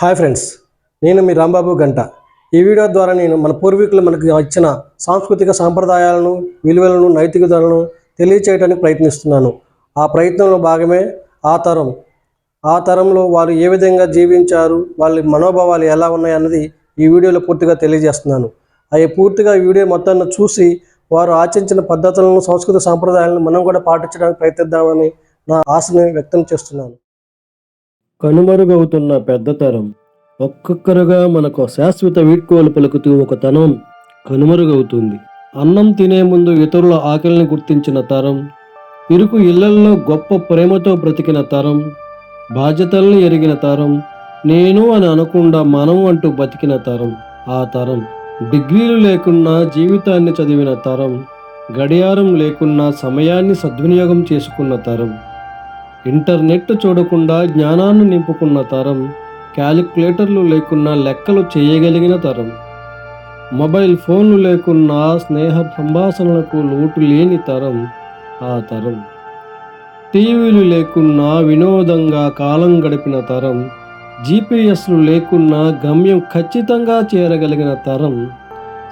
Hi friends నేను మీ రాంబాబు గంట. ఈ వీడియో ద్వారా నేను మన పూర్వీకులు మనకు ఇచ్చిన సాంస్కృతిక సాంప్రదాయాలను విలువలను నైతికతలను తెలియచేయడానికి ప్రయత్నిస్తున్నాను. ఆ ప్రయత్నంలో భాగమే ఆ తరం. ఆ తరంలో వారు ఏ విధంగా జీవించారు వాళ్ళ మనోభావాలు ఎలా ఉన్నాయి అన్నది ఈ వీడియోలో పూర్తిగా తెలియజేస్తున్నాను. అవి పూర్తిగా ఈ వీడియో మొత్తాన్ని చూసి వారు ఆచరించిన పద్ధతులను సంస్కృత సాంప్రదాయాలను మనం కూడా పాటించడానికి ప్రయత్నిద్దామని నా ఆశని వ్యక్తం చేస్తున్నాను. కనుమరుగవుతున్న పెద్ద తరం. ఒక్కొక్కరుగా మనకు శాశ్వత వీడ్కోలు పలుకుతూ ఒక తనం కనుమరుగవుతుంది. అన్నం తినే ముందు ఇతరుల ఆకలిని గుర్తించిన తరం ఇరుకు ఇళ్ళల్లో గొప్ప ప్రేమతో బ్రతికిన తరం బాధ్యతల్ని ఎరిగిన తరం నేను అని అనకుండా మనం అంటూ బతికిన తరం. ఆ తరం డిగ్రీలు లేకున్నా జీవితాన్ని చదివిన తరం గడియారం లేకున్నా సమయాన్ని సద్వినియోగం చేసుకున్న తరం. ఇంటర్నెట్ చూడకుండా జ్ఞానాన్ని నింపుకున్న తరం క్యాలిక్యులేటర్లు లేకున్నా లెక్కలు చేయగలిగిన తరం. మొబైల్ ఫోన్లు లేకున్నా స్నేహ సంభాషణలకు లోటు లేని తరం ఆ తరం. టీవీలు లేకున్నా వినోదంగా కాలం గడిపిన తరం జీపీఎస్లు లేకున్నా గమ్యం ఖచ్చితంగా చేరగలిగిన తరం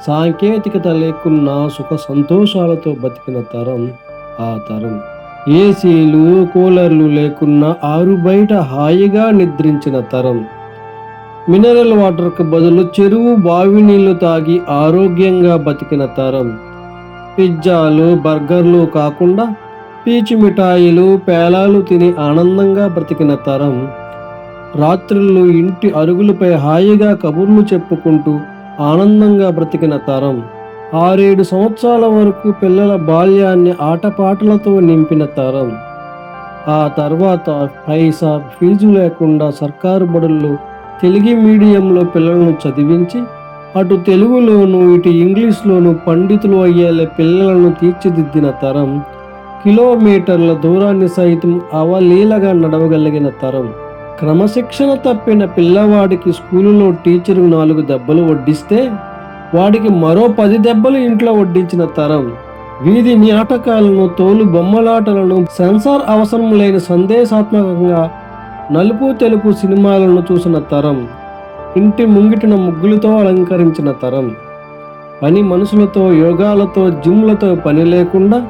సాంకేతికత లేకున్నా సుఖ సంతోషాలతో బతికిన తరం ఆ తరం. ఏసీలు కూలర్లు లేకున్నా ఆరు బయట హాయిగా నిద్రించిన తరం. మినరల్ వాటర్కు బదులు చెరువు బావి నీళ్ళు తాగి ఆరోగ్యంగా బతికిన తరం. పిజ్జాలు బర్గర్లు కాకుండా పీచు మిఠాయిలు పేలాలు తిని ఆనందంగా బ్రతికిన తరం. రాత్రులు ఇంటి అరుగులపై హాయిగా కబుర్లు చెప్పుకుంటూ ఆనందంగా బ్రతికిన తరం. ఆరేడు సంవత్సరాల వరకు పిల్లల బాల్యాన్ని ఆటపాటలతో నింపిన తరం. ఆ తర్వాత పైసా ఫీజు లేకుండా సర్కారు బడుల్లో తెలుగు మీడియంలో పిల్లలను చదివించి అటు తెలుగులోను ఇటు ఇంగ్లీష్లోను పండితులు అయ్యేలా పిల్లలను తీర్చిదిద్దిన తరం కిలోమీటర్ల దూరాన్ని సైతం అవలీలగా నడవగలిగిన తరం. క్రమశిక్షణ తప్పిన పిల్లవాడికి స్కూలులో టీచరు నాలుగు దెబ్బలు వడ్డిస్తే వాడికి మరో పది దెబ్బలు ఇంట్లో వడ్డించిన తరం. వీధి నాటకాలను తోలు బొమ్మలాటలను సెన్సార్ అవసరం లేని సందేశాత్మకంగా నలుపు తెలుపు సినిమాలను చూసిన తరం. ఇంటి ముంగిటిన ముగ్గులతో అలంకరించిన తరం. పని మనుషులతో యోగాలతో జిమ్లతో పని లేకుండా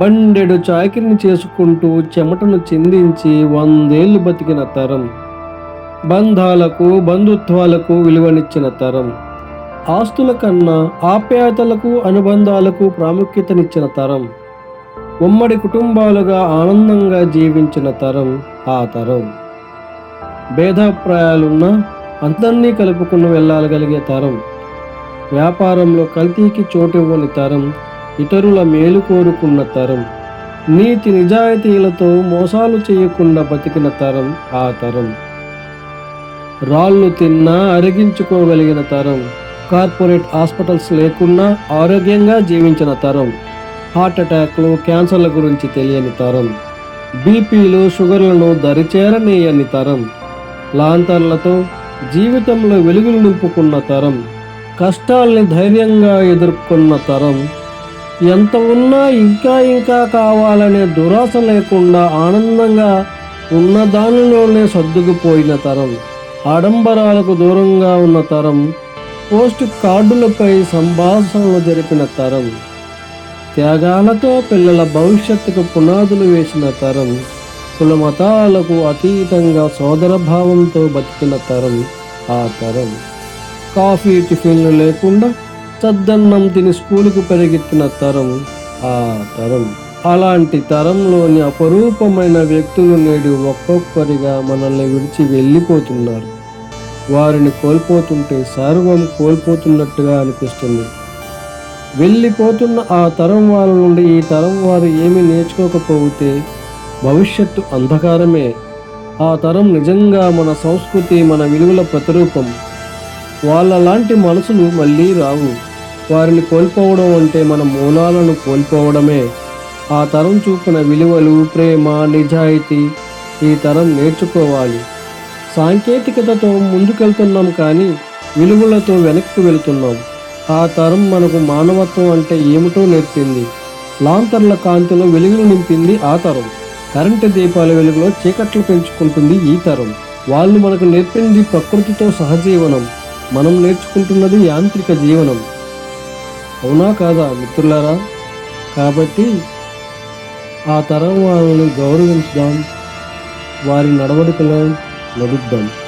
బండెడు చాకిరిని చేసుకుంటూ చెమటను చిందించి వందేళ్ళు బతికిన తరం. బంధాలకు బంధుత్వాలకు విలువనిచ్చిన తరం. ఆస్తుల కన్నా ఆప్యాయతలకు అనుబంధాలకు ప్రాముఖ్యతనిచ్చిన తరం. ఉమ్మడి కుటుంబాలుగా ఆనందంగా జీవించిన తరం ఆ తరం. భేదాభిప్రాయాలున్న అందరినీ కలుపుకుని వెళ్ళగలిగే తరం. వ్యాపారంలో కల్తీకి చోటివ్వని తరం ఇతరుల మేలు కోరుకున్న తరం. నీతి నిజాయితీలతో మోసాలు చేయకుండా బతికిన తరం ఆ తరం. రాళ్ళు తిన్నా అరిగించుకోగలిగిన తరం. కార్పొరేట్ హాస్పిటల్స్ లేకుండా ఆరోగ్యంగా జీవించిన తరం. హార్ట్ అటాక్లు క్యాన్సర్ల గురించి తెలియని తరం. బీపీలు షుగర్లను దరిచేరనీయని తరం. లాంతర్లతో జీవితంలో వెలుగులు నింపుకున్న తరం. కష్టాల్ని ధైర్యంగా ఎదుర్కొన్న తరం. ఎంత ఉన్నా ఇంకా ఇంకా కావాలనే దురాశ లేకుండా ఆనందంగా ఉన్న దానిలోనే సర్దుకుపోయిన తరం. ఆడంబరాలకు దూరంగా ఉన్న తరం. పోస్ట్ కార్డులపై సంభాషణలు జరిపిన తరం త్యాగాలతో పిల్లల భవిష్యత్తుకు పునాదులు వేసిన తరం కుల మతాలకు అతీతంగా సోదర భావంతో బతికిన తరం ఆ తరం. కాఫీ టిఫిన్లు లేకుండా చద్దన్నం తిని స్కూలుకు పరిగెత్తిన తరం ఆ తరం. అలాంటి తరంలోని అపరూపమైన వ్యక్తులు నేడు ఒక్కొక్కరిగా మనల్ని విడిచి వెళ్ళిపోతున్నారు. వారిని కోల్పోతుంటే సర్వం కోల్పోతున్నట్టుగా అనిపిస్తుంది. వెళ్ళిపోతున్న ఆ తరం వారి నుండి ఈ తరం వారు ఏమీ నేర్చుకోకపోతే భవిష్యత్తు అంధకారమే. ఆ తరం నిజంగా మన సంస్కృతి మన విలువల ప్రతిరూపం. వాళ్ళ లాంటి మనసులు మళ్ళీ రావు. వారిని కోల్పోవడం అంటే మన మూలాలను కోల్పోవడమే. ఆ తరం చూపిన విలువలు ప్రేమ నిజాయితీ ఈ తరం నేర్చుకోవాలి. సాంకేతికతతో ముందుకెళ్తున్నాం కానీ విలువలతో వెనక్కి వెళుతున్నాం. ఆ తరం మనకు మానవత్వం అంటే ఏమిటో నేర్పింది. లాంతర్ల కాంతిలో వెలుగులు నింపింది ఆ తరం. కరెంటు దీపాల వెలుగులో చీకట్లు పెంచుకుంటుంది ఈ తరం. వాళ్ళు మనకు నేర్పింది ప్రకృతితో సహజీవనం. మనం నేర్చుకుంటున్నది యాంత్రిక జీవనం. అవునా కాదా మిత్రులారా? కాబట్టి ఆ తరం వాళ్ళని గౌరవించడం వారి నడవడికలో Lalikban